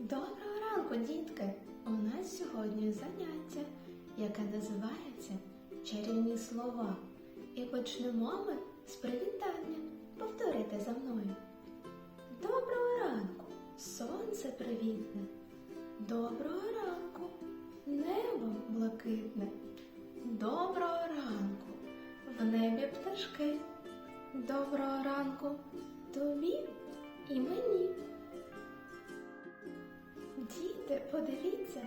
Доброго ранку, дітки! У нас сьогодні заняття, яке називається Чарівні слова. І почнемо ми з привітання. Повторюйте за мною. Доброго ранку, сонце привітне. Доброго ранку, небо блакитне. Доброго ранку, в небі пташки. Доброго ранку тобі і мені. Діти, подивіться,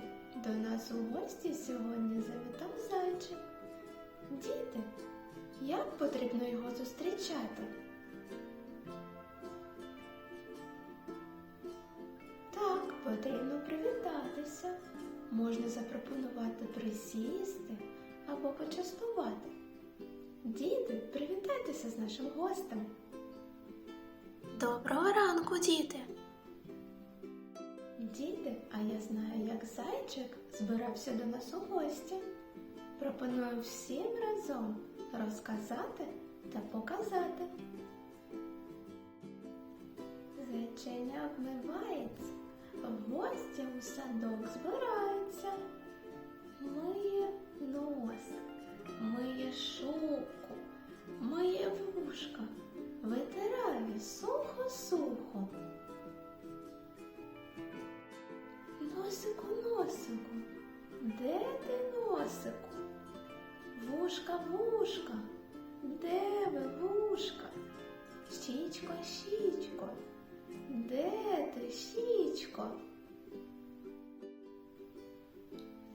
до нас у гості сьогодні завітав зайчик. Діти, як потрібно його зустрічати? Так, потрібно привітатися. Можна запропонувати присісти або почастувати. Діти, привітайтеся з нашим гостем. Доброго ранку, діти! Діти, а я знаю, як зайчик збирався до нас у гості. Пропоную всім разом розказати та показати. Зайченя обмивається, в гості у садок збирається, миє нос, миє шубку, миє вушка, витирає сухо-сухо. Носику, носику, де ти носику? Вушка, вушка, де ви вушка? Щічко, щічко, де ти щічко?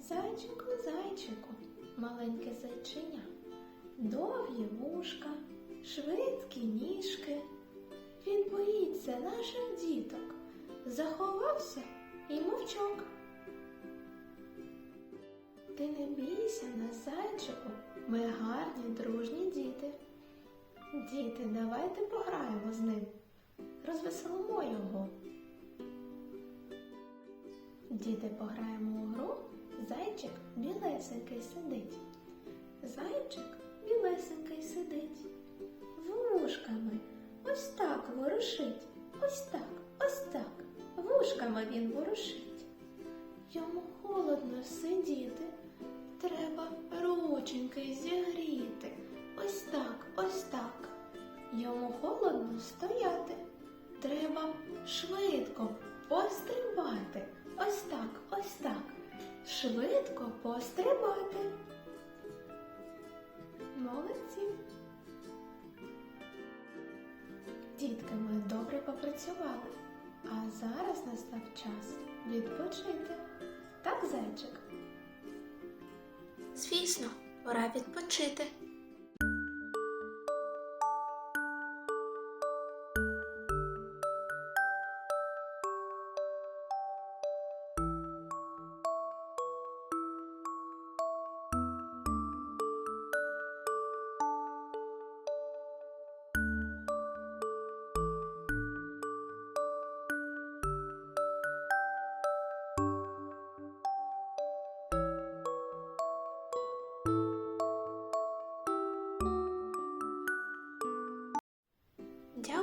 Зайчику, зайчику, маленьке зайчиня, довгі вушка, швидкі ніжки. Він боїться наших діток, заховався і мовчок. Ти не бійся на зайчику, ми гарні, дружні діти. Діти, давайте пограємо з ним, розвеселимо його. Діти, пограємо у гру, зайчик білесенький сидить. Зайчик білесенький сидить. Вушками ось так ворушить, ось так, ось так. Вушками він ворушить. Йому холодно сидіти, треба рученьки зігріти. Ось так, ось так. Йому холодно стояти. Треба швидко пострибати. Ось так, ось так. Швидко пострибати. Молодці. Дітки, ми добре попрацювали. А зараз настав час відпочити. Так, зайчик? Звісно, пора відпочити.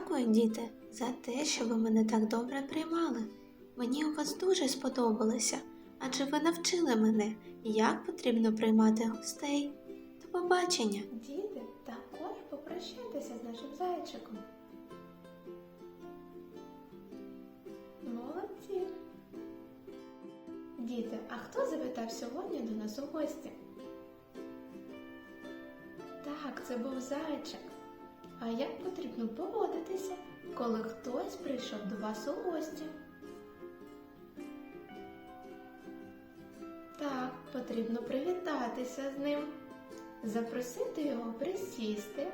Дякую, діти, за те, що ви мене так добре приймали. Мені у вас дуже сподобалося, адже ви навчили мене, як потрібно приймати гостей. До побачення. Діти, також попрощайтеся з нашим зайчиком. Молодці. Діти, а хто завітав сьогодні до нас у гості? Так, це був зайчик. А як потрібно поводитися, коли хтось прийшов до вас у гості? Так, потрібно привітатися з ним, запросити його присісти,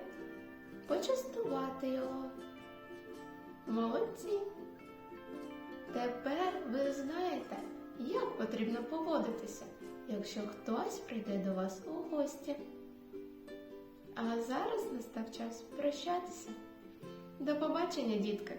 почастувати його. Молодці! Тепер ви знаєте, як потрібно поводитися, якщо хтось прийде до вас у гості. А зараз настав час прощатися. До побачення, дітки!